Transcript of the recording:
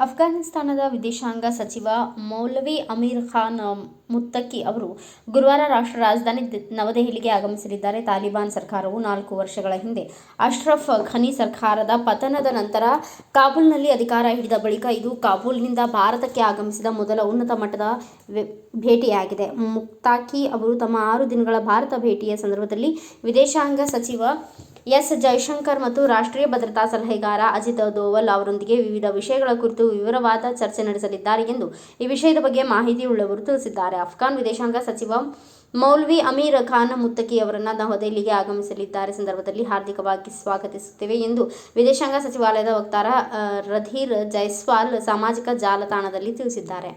ಅಫ್ಘಾನಿಸ್ತಾನದ ವಿದೇಶಾಂಗ ಸಚಿವ ಮೌಲವಿ ಅಮೀರ್ ಖಾನ್ ಮುತ್ತಕಿ ಅವರು ಗುರುವಾರ ರಾಷ್ಟ್ರ ರಾಜಧಾನಿ ನವದೆಹಲಿಗೆ ಆಗಮಿಸಲಿದ್ದಾರೆ. ತಾಲಿಬಾನ್ ಸರ್ಕಾರವು ನಾಲ್ಕು ವರ್ಷಗಳ ಹಿಂದೆ ಅಶ್ರಫ್ ಖನಿ ಸರ್ಕಾರದ ಪತನದ ನಂತರ ಕಾಬೂಲ್ನಲ್ಲಿ ಅಧಿಕಾರ ಹಿಡಿದ ಬಳಿಕ ಇದು ಕಾಬೂಲ್ನಿಂದ ಭಾರತಕ್ಕೆ ಆಗಮಿಸಿದ ಮೊದಲ ಉನ್ನತ ಮಟ್ಟದ ಭೇಟಿಯಾಗಿದೆ. ಮುಕ್ತಾಕಿ ಅವರು ತಮ್ಮ ಆರು ದಿನಗಳ ಭಾರತ ಭೇಟಿಯ ಸಂದರ್ಭದಲ್ಲಿ ವಿದೇಶಾಂಗ ಸಚಿವ ಎಸ್ ಜೈಶಂಕರ್ ಮತ್ತು ರಾಷ್ಟ್ರೀಯ ಭದ್ರತಾ ಸಲಹೆಗಾರ ಅಜಿತ್ ದೋವಲ್ ಅವರೊಂದಿಗೆ ವಿವಿಧ ವಿಷಯಗಳ ಕುರಿತು ವಿವರವಾದ ಚರ್ಚೆ ನಡೆಸಲಿದ್ದಾರೆ ಎಂದು ಈ ವಿಷಯದ ಬಗ್ಗೆ ಮಾಹಿತಿಯುಳ್ಳವರು ತಿಳಿಸಿದ್ದಾರೆ. ಅಫ್ಘಾನ್ ವಿದೇಶಾಂಗ ಸಚಿವ ಮೌಲ್ವಿ ಅಮೀರ್ ಖಾನ್ ಮುತ್ತಕಿ ಅವರನ್ನು ನವದೆಹಲಿಗೆ ಆಗಮಿಸಲಿದ್ದಾರೆ. ಸಂದರ್ಭದಲ್ಲಿ ಹಾರ್ದಿಕವಾಗಿ ಸ್ವಾಗತಿಸುತ್ತೇವೆ ಎಂದು ವಿದೇಶಾಂಗ ಸಚಿವಾಲಯದ ವಕ್ತಾರ ರಧೀರ್ ಜೈಸ್ವಾಲ್ ಸಾಮಾಜಿಕ ಜಾಲತಾಣದಲ್ಲಿ ತಿಳಿಸಿದ್ದಾರೆ.